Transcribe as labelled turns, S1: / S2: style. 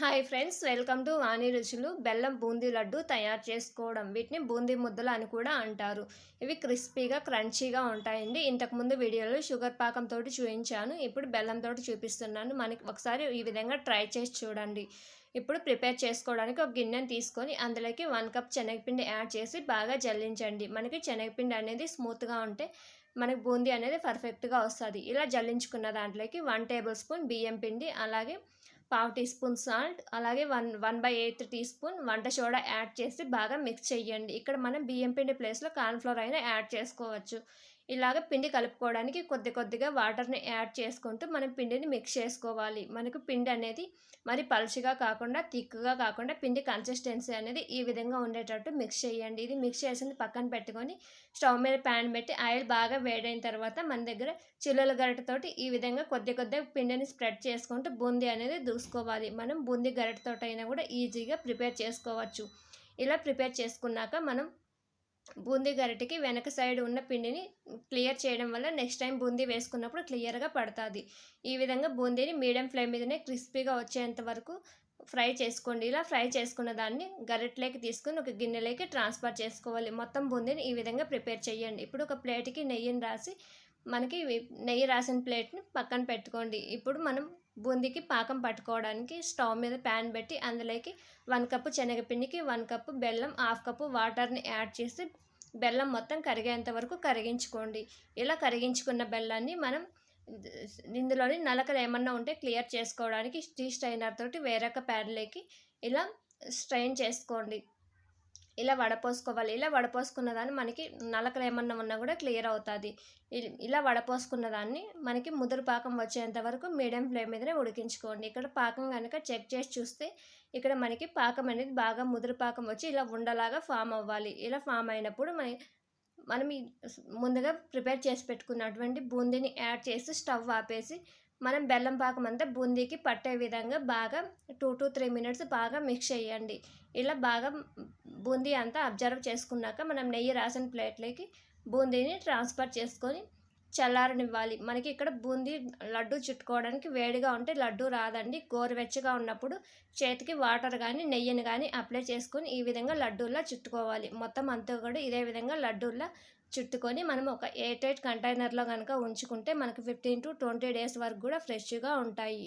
S1: Hi friends welcome to Vani రుచులు. బెల్లం బూందీ లడ్డు తయారు చేసుకోవడం. వీటిని బూందీ ముద్దలు అని కూడా అంటారు. ఇవి క్రిస్పీగా క్రంచీగా ఉంటాయండి. ఇంతకుముందు వీడియోలో షుగర్ పాకంతో చూపించాను. ఇప్పుడు బెల్లంతో చూపిస్తున్నాను. మనకి ఒకసారి ఈ విధంగా ట్రై చేసి చూడండి. ఇప్పుడు ప్రిపేర్ చేసుకోవడానికి ఒక గిన్నెను తీసుకొని అందులోకి వన్ కప్ శనగపిండి యాడ్ చేసి బాగా జల్లించండి. మనకి శనగపిండి అనేది స్మూత్గా ఉంటే మనకి బూందీ అనేది పర్ఫెక్ట్గా వస్తుంది. ఇలా జల్లించుకున్న దాంట్లోకి వన్ టేబుల్ స్పూన్ బియ్యం పిండి అలాగే పావు టీ స్పూన్ సాల్ట్ అలాగే one one by eighth teaspoon వంట సోడా యాడ్ చేసి బాగా మిక్స్ చేయండి ఇక్కడ మనం బియ్యం పిండి ప్లేస్లో కార్న్ఫ్లోర్ అయినా యాడ్ చేసుకోవచ్చు. ఇలాగ పిండి కలుపుకోవడానికి కొద్ది కొద్దిగా వాటర్ని యాడ్ చేసుకుంటూ మనం పిండిని మిక్స్ చేసుకోవాలి. మనకు పిండి అనేది మరి పలుచగా కాకుండా థిక్గా కాకుండా పిండి కన్సిస్టెన్సీ అనేది ఈ విధంగా ఉండేటట్టు మిక్స్ చేయండి. ఇది మిక్స్ చేసింది పక్కన పెట్టుకొని స్టవ్ మీద ప్యాన్ పెట్టి ఆయిల్ బాగా వేడైన తర్వాత మన దగ్గర చిల్లుల గరిటతోటి ఈ విధంగా కొద్ది కొద్దిగా పిండిని స్ప్రెడ్ చేసుకుంటూ బూందీ అనేది దూసుకోవాలి. మనం బూందీ గరటతోటైనా అయినా కూడా ఈజీగా ప్రిపేర్ చేసుకోవచ్చు. ఇలా ప్రిపేర్ చేసుకున్నాక మనం బూందీ గరిటెకి వెనక సైడ్ ఉన్న పిండిని క్లియర్ చేయడం వల్ల నెక్స్ట్ టైం బూందీ వేసుకున్నప్పుడు క్లియర్గా పడుతుంది. ఈ విధంగా బూందీని మీడియం ఫ్లేమ్ మీదనే క్రిస్పీగా వచ్చేంత వరకు ఫ్రై చేసుకోండి. ఇలా ఫ్రై చేసుకున్న దాన్ని గరిటెలోకి తీసుకుని ఒక గిన్నెలోకి ట్రాన్స్ఫర్ చేసుకోవాలి. మొత్తం బూందీని ఈ విధంగా ప్రిపేర్ చేయండి. ఇప్పుడు ఒక ప్లేట్కి నెయ్యిని రాసి మనకి నెయ్యి రాసిన ప్లేట్ని పక్కన పెట్టుకోండి. ఇప్పుడు మనం బూందీకి పాకం పట్టుకోవడానికి స్టవ్ మీద ప్యాన్ పెట్టి అందులోకి వన్ కప్పు శనగపిండికి వన్ కప్పు బెల్లం హాఫ్ కప్పు వాటర్ని యాడ్ చేసి బెల్లం మొత్తం కరిగేంత వరకు కరిగించుకోండి. ఇలా కరిగించుకున్న బెల్లాన్ని మనం ఇందులోని నలకలు ఏమన్నా ఉంటే క్లియర్ చేసుకోవడానికి టీ స్ట్రైనర్ తోటి వేరొక ప్యాన్లోకి ఇలా స్ట్రైన్ చేసుకోండి. ఇలా వడపోసుకోవాలి ఇలా వడపోసుకున్న దాన్ని మనకి నలకలు ఏమన్నా ఉన్నా కూడా క్లియర్ అవుతుంది. ఇలా వడపోసుకున్న దాన్ని మనకి ముదురు పాకం వచ్చేంత వరకు మీడియం ఫ్లేమ్ మీదనే ఉడికించుకోండి. ఇక్కడ పాకం కనుక చెక్ చేసి చూస్తే ఇక్కడ మనకి పాకం అనేది బాగా ముదురు పాకం వచ్చి ఇలా ఉండలాగా ఫామ్ అవ్వాలి. ఇలా ఫామ్ అయినప్పుడు మన మనం ముందుగా ప్రిపేర్ చేసి పెట్టుకున్నటువంటి బూందీని యాడ్ చేసి స్టవ్ ఆపేసి మనం బెల్లం పాకం అంతా బూందీకి పట్టే విధంగా బాగా టూ టు త్రీ మినిట్స్ బాగా మిక్స్ చేయండి. ఇలా బాగా బూందీ అంతా అబ్జర్వ్ చేసుకున్నాక మనం నెయ్యి రాసిన ప్లేట్లోకి బూందీని ట్రాన్స్ఫర్ చేసుకొని చల్లారనివ్వాలి. మనకి ఇక్కడ బూందీ లడ్డు చుట్టుకోవడానికి వేడిగా ఉంటే లడ్డు రాదండి. గోరువెచ్చగా ఉన్నప్పుడు చేతికి వాటర్ కానీ నెయ్యిని కానీ అప్లై చేసుకొని ఈ విధంగా లడ్డూలా చుట్టుకోవాలి. మొత్తం అంతా కూడా ఇదే విధంగా లడ్డూలా చుట్టుకొని మనం ఒక ఎయిర్ టైట్ కంటైనర్లో కనుక ఉంచుకుంటే మనకు ఫిఫ్టీన్ టు ట్వంటీ డేస్ వరకు కూడా ఫ్రెష్గా ఉంటాయి.